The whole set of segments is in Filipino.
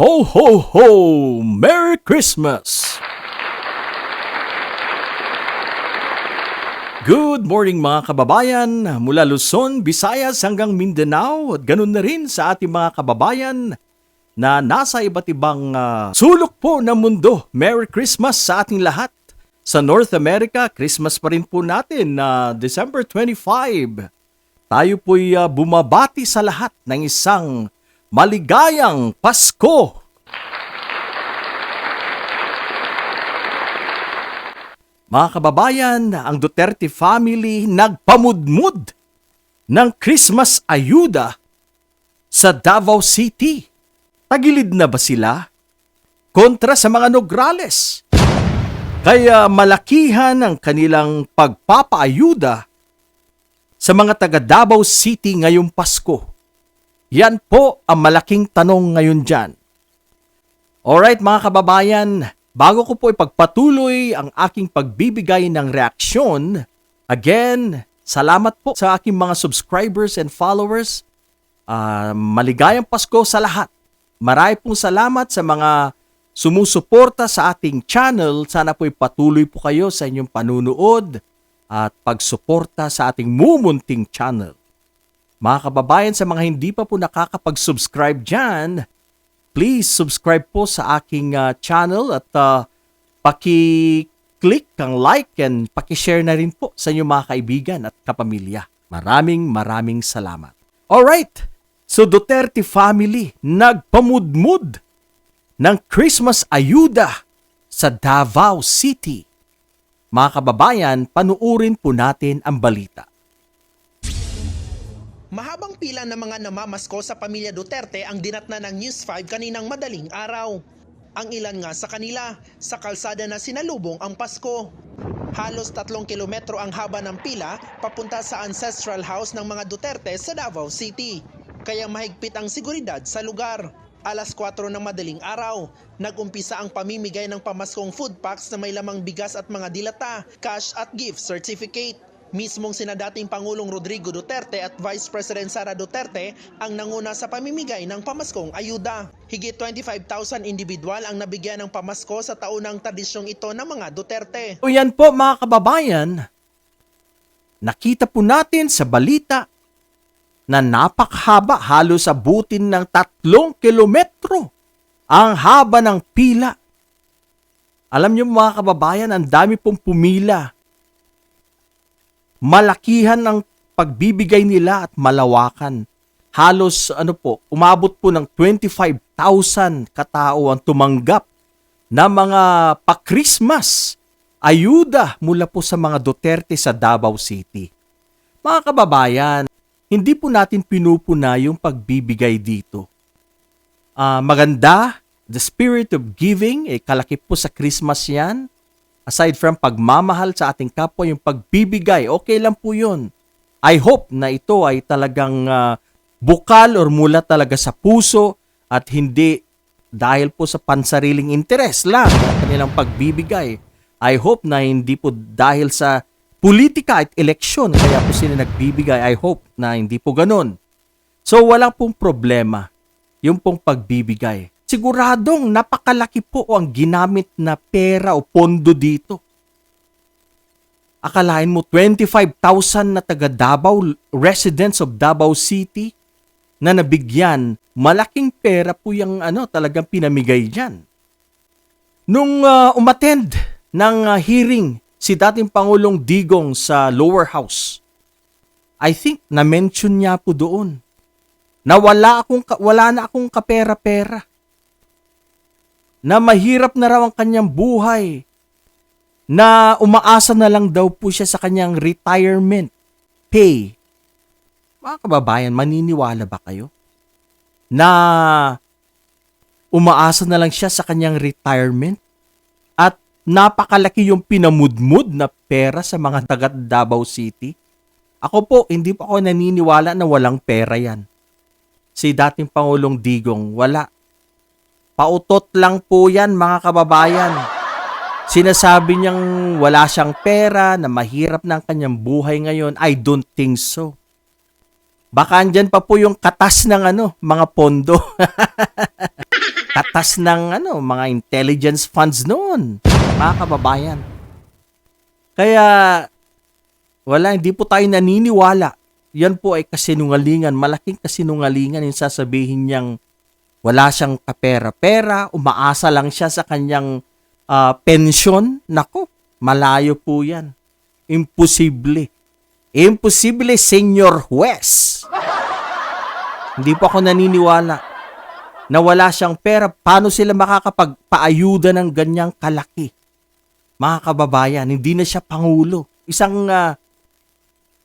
Ho, ho, ho! Merry Christmas! Good morning mga kababayan mula Luzon, Visayas hanggang Mindanao at ganun na rin sa ating mga kababayan na nasa iba't ibang ah, sulok po ng mundo. Merry Christmas sa ating lahat. Sa North America, Christmas pa rin po natin na December 25. Tayo po'y ah, bumabati sa lahat ng isang maligayang Pasko. Mga kababayan, ang Duterte family nagpamudmud ng Christmas ayuda sa Davao City. Tagilid na ba sila? Kontra sa mga Nograles. Kaya malakihan ang kanilang pagpapaayuda sa mga taga Davao City ngayong Pasko. Yan po ang malaking tanong ngayon dyan. Alright mga kababayan, bago ko po ipagpatuloy ang aking pagbibigay ng reaksyon, again, salamat po sa aking mga subscribers and followers. Ah, maligayang Pasko sa lahat. Marami pong salamat sa mga sumusuporta sa ating channel. Sana po'y patuloy po kayo sa inyong panunood at pagsuporta sa ating mumunting channel. Mga kababayan, sa mga hindi pa po nakakapag-subscribe dyan, please subscribe po sa aking ah, channel at uh, paki-click ang like and paki-share na rin po sa inyong mga kaibigan at kapamilya. Maraming maraming salamat. Alright, so Duterte family nagpamudmud ng Christmas ayuda sa Davao City. Mga kababayan, panuurin po natin ang balita. Mahabang pila ng mga namamasko sa pamilya Duterte ang dinatna ng News 5 kaninang madaling araw. Ang ilan nga sa kanila, sa kalsada na sinalubong ang Pasko. Halos tatlong kilometro ang haba ng pila papunta sa ancestral house ng mga Duterte sa Davao City. Kaya mahigpit ang seguridad sa lugar. Alas 4 ng madaling araw, nag-umpisa ang pamimigay ng pamaskong food packs na may lamang bigas at mga dilata, cash at gift certificate. Mismong sina dating Pangulong Rodrigo Duterte at Vice President Sara Duterte ang nanguna sa pamimigay ng pamaskong ayuda. Higit 25,000 individual ang nabigyan ng pamasko sa taunang tradisyong ito ng mga Duterte. O yan po mga kababayan, nakita po natin sa balita na napakhaba halos abutin ng tatlong kilometro ang haba ng pila. Alam niyo mga kababayan, ang dami pong pumila. Malakihan ang pagbibigay nila at malawakan. Halos ano po, umabot po ng 25,000 katao ang tumanggap na mga pa-Christmas ayuda mula po sa mga Duterte sa Davao City. Mga kababayan, hindi po natin pinupuna yung pagbibigay dito. Ah, maganda, the spirit of giving, eh, kalakip po sa Christmas yan. Aside from pagmamahal sa ating kapwa, yung pagbibigay, okay lang po yun. I hope na ito ay talagang ah, bukal or mula talaga sa puso at hindi dahil po sa pansariling interes lang ang kanilang pagbibigay. I hope na hindi po dahil sa politika at eleksyon kaya po sila nagbibigay. I hope na hindi po ganun. So wala pong problema yung pong pagbibigay. Siguradong napakalaki po ang ginamit na pera o pondo dito. Akalain mo 25,000 na taga Davao, residents of Davao City na nabigyan, malaking pera po yung ano, talagang pinamigay diyan. Nung ah, umattend ng ah, hearing si dating Pangulong Digong sa lower house, I think na-mention niya po doon na wala, akong, wala na akong kapera-pera. Na mahirap na raw ang kanyang buhay. Na umaasa na lang daw po siya sa kanyang retirement pay. Mga kababayan, maniniwala ba kayo? Na umaasa na lang siya sa kanyang retirement? At napakalaki yung pinamudmud na pera sa mga taga Davao City? Ako po, hindi po ako naniniwala na walang pera yan. Si dating Pangulong Digong, wala. Pautot lang po yan mga kababayan. Sinasabi niyang wala siyang pera, na mahirap ang kanyang buhay ngayon. I don't think so. Baka andyan pa po yung katas ng ano, mga pondo. katas ng ano, mga intelligence funds noon, mga kababayan. Kaya, wala, hindi po tayo naniniwala. Yan po ay kasinungalingan, malaking kasinungalingan yung sasabihin niyang wala siyang kapera-pera, umaasa lang siya sa kanyang ah, pensyon. Nako, malayo po yan. Imposible. Imposible, Senyor Juez. Hindi po ako naniniwala na wala siyang pera. Paano sila makakapagpaayuda ng ganyang kalaki? Mga kababayan, hindi na siya pangulo. Isang ah,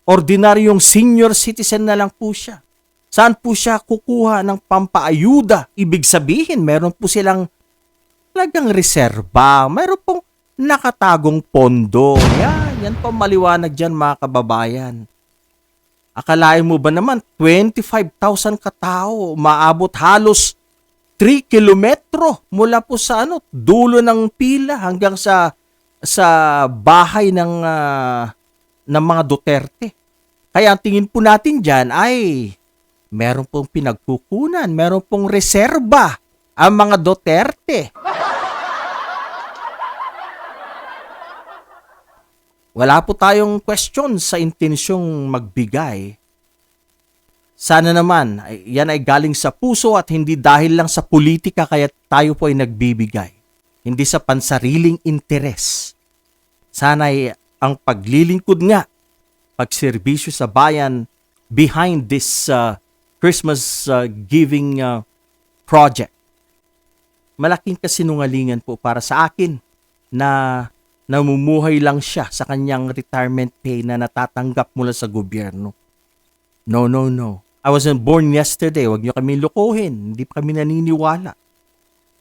ordinaryong senior citizen na lang po siya. Saan po siya kukuha ng pampaayuda? Ibig sabihin, meron po silang talagang reserba. Meron pong nakatagong pondo. Yan, yan po maliwanag dyan mga kababayan. Akalain mo ba naman, 25,000 katao, maabot halos 3 kilometro mula po sa ano, dulo ng pila hanggang sa sa bahay ng ah, ng mga Duterte. Kaya ang tingin po natin diyan ay meron pong pinagkukunan, meron pong reserba ang mga Duterte. Wala po tayong question sa intensyong magbigay. Sana naman, yan ay galing sa puso at hindi dahil lang sa politika kaya tayo po ay nagbibigay. Hindi sa pansariling interes. Sana ay ang paglilingkod nga, pagserbisyo sa bayan behind this uh, Christmas uh, giving uh, project. Malaking kasinungalingan po para sa akin na namumuhay lang siya sa kanyang retirement pay na natatanggap mula sa gobyerno. No, no, no. I wasn't born yesterday. Huwag niyo kami lukuhin. Hindi pa kami naniniwala.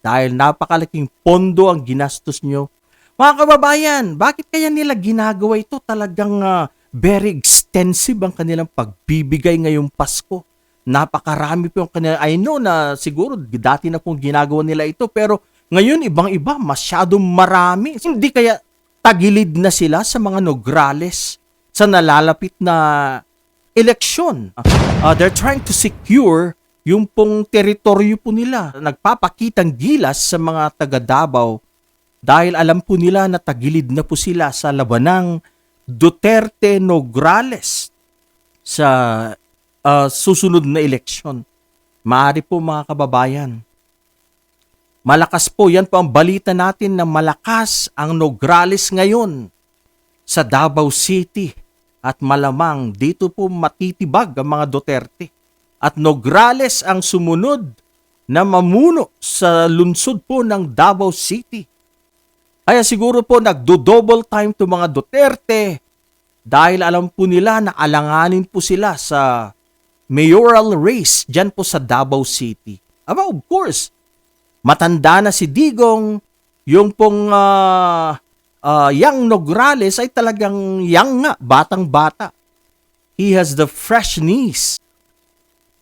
Dahil napakalaking pondo ang ginastos niyo. Mga kababayan, bakit kaya nila ginagawa ito? Talagang ah, very extensive ang kanilang pagbibigay ngayong Pasko. Napakarami po yung kanila. I know na siguro dati na pong ginagawa nila ito pero ngayon ibang-iba, masyadong marami. Hindi kaya tagilid na sila sa mga nograles sa nalalapit na eleksyon. Uh, they're trying to secure yung pong teritoryo po nila. Nagpapakitang gilas sa mga taga Davao dahil alam po nila na tagilid na po sila sa labanang Duterte Nograles sa uh, susunod na eleksyon. Maari po mga kababayan. Malakas po, yan po ang balita natin na malakas ang Nograles ngayon sa Davao City at malamang dito po matitibag ang mga Duterte. At Nograles ang sumunod na mamuno sa lungsod po ng Davao City. Kaya siguro po nagdo-double time to mga Duterte dahil alam po nila na alanganin po sila sa mayoral race dyan po sa Davao City. Aba, of course, matanda na si Digong, yung pong ah, ah, Yang Nograles ay talagang young nga, batang-bata. He has the fresh knees.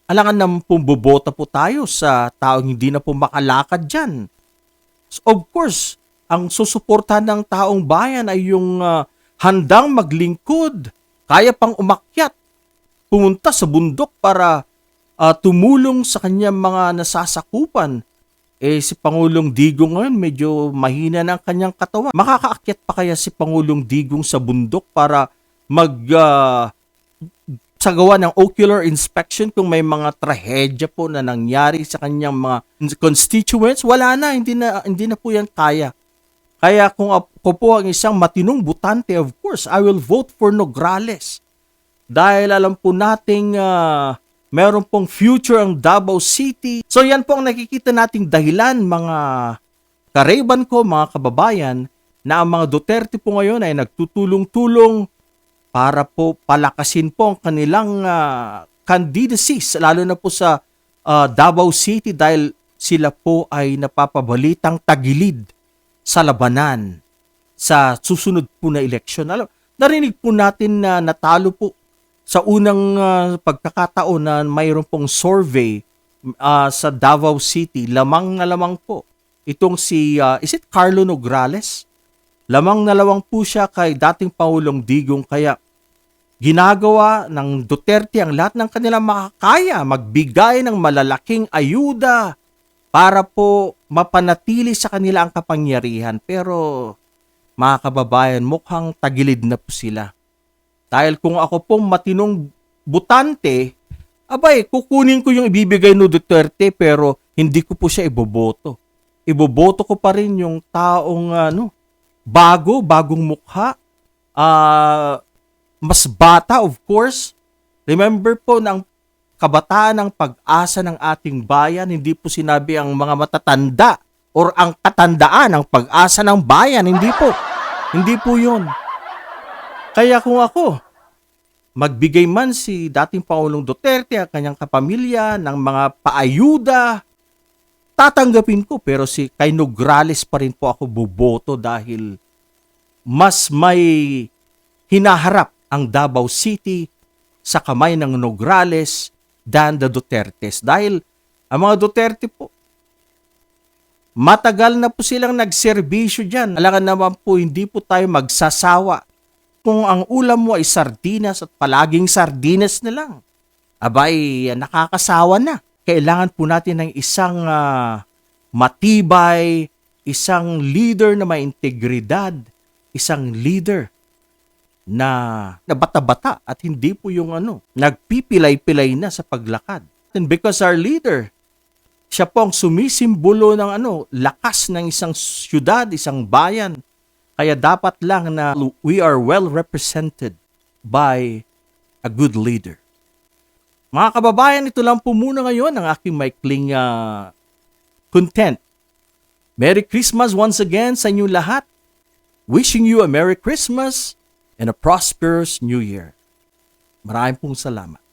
Alangan na pumboboto po tayo sa taong hindi na po makalakad dyan. So, Of course, ang susuportahan ng taong bayan ay yung ah, handang maglingkod, kaya pang umakyat, pumunta sa bundok para ah, tumulong sa kanyang mga nasasakupan. Eh si Pangulong Digong ngayon medyo mahina na ang kanyang katawan. Makakaakyat pa kaya si Pangulong Digong sa bundok para mag ah, sagawa ng ocular inspection kung may mga trahedya po na nangyari sa kanyang mga constituents? Wala na, hindi na, hindi na po yan kaya. Kaya kung ako po ang isang matinong butante, of course, I will vote for Nograles. Dahil alam po nating ah, meron pong future ang Davao City. So yan po ang nakikita nating dahilan mga kareban ko, mga kababayan, na ang mga Duterte po ngayon ay nagtutulong-tulong para po palakasin po ang kanilang ah, candidacies, lalo na po sa ah, Davao City dahil sila po ay napapabalitang tagilid sa labanan sa susunod po na eleksyon. Narinig po natin na natalo po sa unang ah, pagkakataon na mayroon pong survey ah, sa Davao City. Lamang na lamang po. Itong si, ah, is it Carlo Nograles? Lamang na lamang po siya kay dating Pangulong Digong kaya ginagawa ng Duterte ang lahat ng kanilang makakaya, magbigay ng malalaking ayuda para po mapanatili sa kanila ang kapangyarihan. Pero mga kababayan, mukhang tagilid na po sila. Dahil kung ako pong matinong butante, abay, kukunin ko yung ibibigay no Duterte pero hindi ko po siya iboboto. Iboboto ko pa rin yung taong ano, bago, bagong mukha, ah, mas bata of course. Remember po ng kabataan ng pag-asa ng ating bayan, hindi po sinabi ang mga matatanda or ang katandaan ng pag-asa ng bayan, hindi po. Hindi po yun. Kaya kung ako, magbigay man si dating Pangulong Duterte at kanyang kapamilya ng mga paayuda, tatanggapin ko. Pero si kay Nograles pa rin po ako buboto dahil mas may hinaharap ang Davao City sa kamay ng Nograles than the Dutertes. Dahil ang mga Duterte po, matagal na po silang nagserbisyo dyan. Alangan naman po, hindi po tayo magsasawa. Kung ang ulam mo ay sardinas at palaging sardinas na lang, abay, nakakasawa na. Kailangan po natin ng isang ah, matibay, isang leader na may integridad, isang leader na, na bata-bata at hindi po yung ano, nagpipilay-pilay na sa paglakad. And because our leader, siya po ang sumisimbolo ng ano, lakas ng isang syudad, isang bayan. Kaya dapat lang na we are well represented by a good leader. Mga kababayan, ito lang po muna ngayon ang aking maikling ah, content. Merry Christmas once again sa inyong lahat. Wishing you a Merry Christmas and a prosperous New Year. Maraming pong salamat.